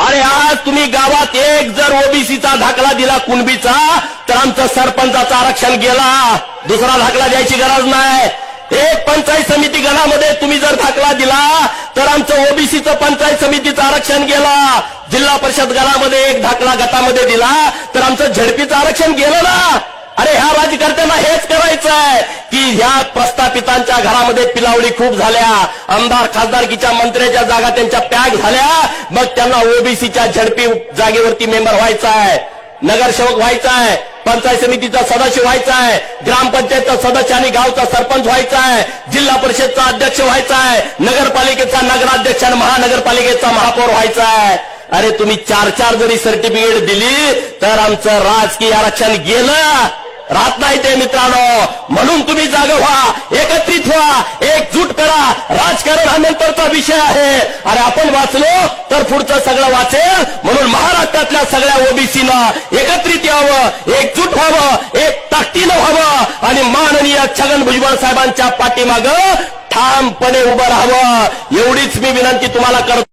अरे आज तुम्ही गावात एक जर ओबीसीचा धाकला दिला कुणबीचा तर आमचा सरपंचाचा आरक्षण गेला. दुसरा धाकला द्यायची गरज नाही. एक पंचायत समिती गणामध्ये तुम्ही जर धाकला दिला तर आमचं ओबीसीचं पंचायत समितीचं आरक्षण गेला. जिल्हा परिषद गणामध्ये एक धाकला गटामध्ये दिला तर आमचं झडपीचं आरक्षण गेलं ना अरे ह्या राज्यकर्त्यांना हेच करायचं आहे की ह्या प्रस्थापितांच्या घरामध्ये पिलावडी खूप झाल्या. आमदार खासदारकीच्या मंत्र्याच्या जागा त्यांच्या पॅक झाल्या. मग त्यांना ओबीसीच्या झडपी जागेवरती मेंबर व्हायचा आहे. नगरसेवक व्हायचा आहे. पंचायत समितीचा सदस्य व्हायचा आहे. ग्रामपंचायतचा सदस्य आणि गावचा सरपंच व्हायचा आहे. जिल्हा परिषदचा अध्यक्ष व्हायचा आहे. नगरपालिकेचा नगराध्यक्ष आणि महानगरपालिकेचा महापौर व्हायचा आहे. अरे तुम्ही चार चार जरी सर्टिफिकेट दिली तर आमचं राजकीय आरक्षण गेलं. राहत नाही ते मित्रांनो. म्हणून तुम्ही जाग व्हा एकत्रित व्हा एकजूट करा. राजकारण हा नंतरचा विषय आहे. अरे आपण वाचलो तर पुढचं सगळं वाचेल. म्हणून महाराष्ट्रातल्या सगळ्या ओबीसीनं एकत्रित यावं एकजूट व्हावं एक ताकदीनं व्हावं. आणि माननीय छगन भुजबळ साहेबांच्या पाठीमागं ठामपणे उभं राहावं. एवढीच मी विनंती तुम्हाला करतो.